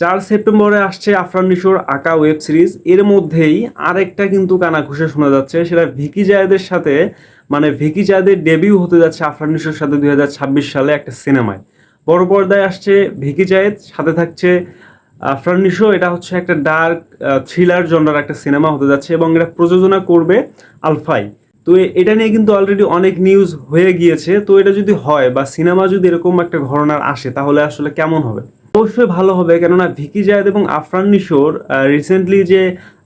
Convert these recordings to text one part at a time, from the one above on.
চার সেপ্টেম্বরে আসছে আফরান নিশোর আঁকা ওয়েব সিরিজ। এর মধ্যেই আরেকটা কিন্তু কানা কানাঘুষে শোনা যাচ্ছে, সেটা ভিকি জায়েদের সাথে মানে ভিকি জায়েদের ডেবিউ হতে যাচ্ছে আফরান নিশোর সাথে দু হাজার ছাব্বিশ সালে একটা সিনেমায়। বড় পর্দায় আসছে ভিকি জায়েদ, সাথে থাকছে আফরান নিশো। এটা হচ্ছে একটা ডার্ক থ্রিলার জন্ডার একটা সিনেমা হতে যাচ্ছে এবং এটা প্রযোজনা করবে আলফাই। তো এটা নিয়ে কিন্তু অলরেডি অনেক নিউজ হয়ে গিয়েছে। তো এটা যদি হয় বা সিনেমা যদি এরকম একটা ঘটনার আসে, তাহলে আসলে কেমন হবে? অবশ্যই ভালো হবে, কেননা ভিকি জায়েদ এবং আফরান নিশোর রিসেন্টলি যে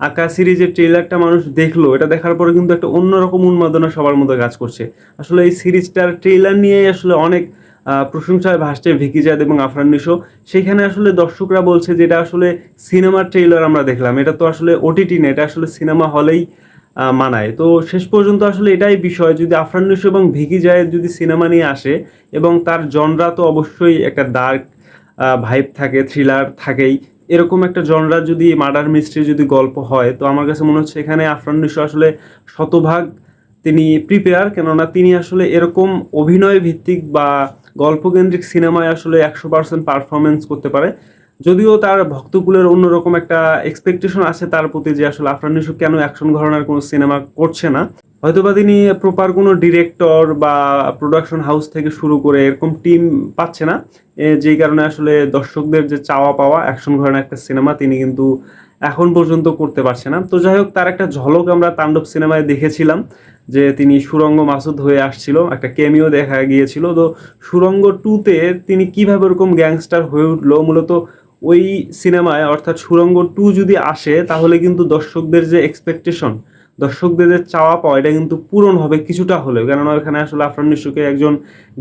আঁকা সিরিজের ট্রেলারটা মানুষ দেখল, এটা দেখার পরে কিন্তু একটা অন্যরকম উন্মাদনা সবার মধ্যে কাজ করছে। আসলে এই সিরিজটার ট্রেলার নিয়ে আসলে অনেক প্রশংসায় ভাসছে ভিকি জায়েদ এবং আফরান নিশো। সেখানে আসলে দর্শকরা বলছে যে এটা আসলে সিনেমার ট্রেলার আমরা দেখলাম, এটা তো আসলে ওটিটি না, এটা আসলে সিনেমা হলেই মানায়। তো শেষ পর্যন্ত আসলে এটাই বিষয়, যদি আফরান নিশো এবং ভিকি জায়েদ যদি সিনেমা নিয়ে আসে, এবং তার জনরা তো অবশ্যই একটা ডার্ক ভাইব থাকে থ্রিলার থাকেই। এরকম একটা জনরা যদি মার্ডার মিস্ট্রি যদি গল্প হয়, তো আমার কাছে মনে হচ্ছে এখানে আফরান নিশো আসলে শতভাগ তিনি প্রিপেয়ার কেননা তিনি আসলে এরকম অভিনয় ভিত্তিক বা গল্পকেন্দ্রিক সিনেমায় আসলে একশো পার্সেন্ট পারফরমেন্স করতে পারে। যদিও তার ভক্তকুলের অন্যরকম একটা এক্সপেকটেশন আছে তার প্রতি যে আসলে আফরান নিশো কেন অ্যাকশন ঘরানার কোনো সিনেমা করছে না। হয়তোবা তিনি প্রপার কোনো ডিরেক্টর বা প্রোডাকশন হাউস থেকে শুরু করে এরকম টিম পাচ্ছে না। যেই কারণে আসলে দর্শকদের যে চাওয়া পাওয়া অ্যাকশন ঘরানার একটা সিনেমা তিনি কিন্তু এখন পর্যন্ত করতে পারছে না। তো যাই হোক, তার একটা ঝলক আমরা তাণ্ডব সিনেমায় দেখেছিলাম যে তিনি সুরঙ্গ মাসুদ হয়ে আসছিল, একটা কেমিও দেখা গিয়েছিল। তো সুরঙ্গ টুতে তিনি কীভাবে ওরকম গ্যাংস্টার হয়ে উঠল? মূলত ওই সিনেমায় অর্থাৎ সুরঙ্গ টু যদি আসে, তাহলে কিন্তু দর্শকদের যে এক্সপেকটেশন দর্শকদের যে চাওয়া পাওয়া, এটা কিন্তু পূরণ হবে কিছুটা হলেও। কেননা এখানে আসলে আফরান নিশুকে একজন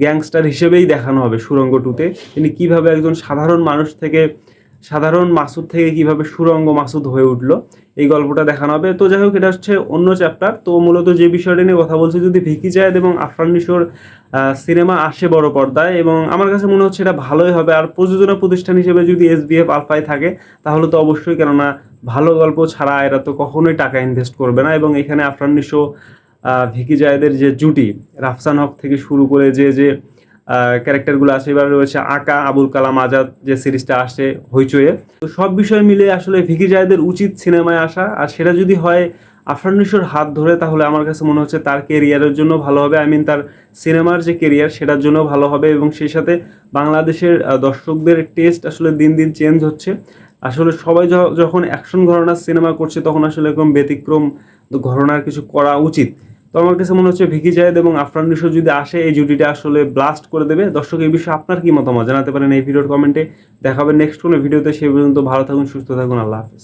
গ্যাংস্টার হিসেবেই দেখানো হবে সুরঙ্গ টুতে। তিনি কীভাবে একজন সাধারণ মানুষ থেকে সাধারণ মাসুদ থেকে কীভাবে সুরঙ্গ মাসুদ হয়ে উঠল, এই গল্পটা দেখানো হবে। তো যাই হোক, এটা হচ্ছে অন্য চ্যাপ্টার তো মূলত যে বিষয়টা নিয়ে কথা বলছি, যদি ভিকি জায়েদ এবং আফরান নিশোর সিনেমা আসে বড় পর্দায় এবং আমার কাছে মনে হচ্ছে এটা ভালোই হবে। আর প্রযোজনা প্রতিষ্ঠান হিসেবে যদি এসবিএফ আলফায় থাকে, তাহলে তো অবশ্যই, কেননা ভালো গল্প ছাড়া এরা তো কখনোই টাকা ইনভেস্ট করবে না এবং এখানে আফরান নিশো ভিকি জায়েদের যে জুটি, রাফসান হক থেকে শুরু করে যে যে ক্যারেক্টারগুলো আছে। এবার রয়েছে আকা, আবুল কালাম আজাদ, যে সিরিজটা আসে হইচয়ে তো সব বিষয় মিলে আসলে ভিকি জায়েদের উচিত সিনেমায় আসা। আর সেটা যদি হয় আফরানিশোর হাত ধরে, তাহলে আমার কাছে মনে হচ্ছে তার কেরিয়ারের জন্য ভালো হবে। আই মিন তার সিনেমার যে কেরিয়ার সেটার জন্য ভালো হবে। এবং সেই সাথে বাংলাদেশের দর্শকদের টেস্ট আসলে দিন দিন চেঞ্জ হচ্ছে। আসলে সবাই যখন অ্যাকশন ঘরানার সিনেমা করছে, তখন আসলে এরকম ব্যতিক্রম ঘরনার কিছু করা উচিত। তো আমার কাছে মনে হচ্ছে ভিকি জায়েদ এবং আফরান নিশো যদি আসে, এই জুটিটা আসলে ব্লাস্ট করে দেবে। দর্শক, এই বিষয়ে আপনার কি মতামত? জানাতে পারেন এই ভিডিওর কমেন্টে দেখাবেন নেক্সট কোনো ভিডিওতে। সেই পর্যন্ত ভালো থাকুন, সুস্থ থাকুন, আল্লাহ হাফিজ।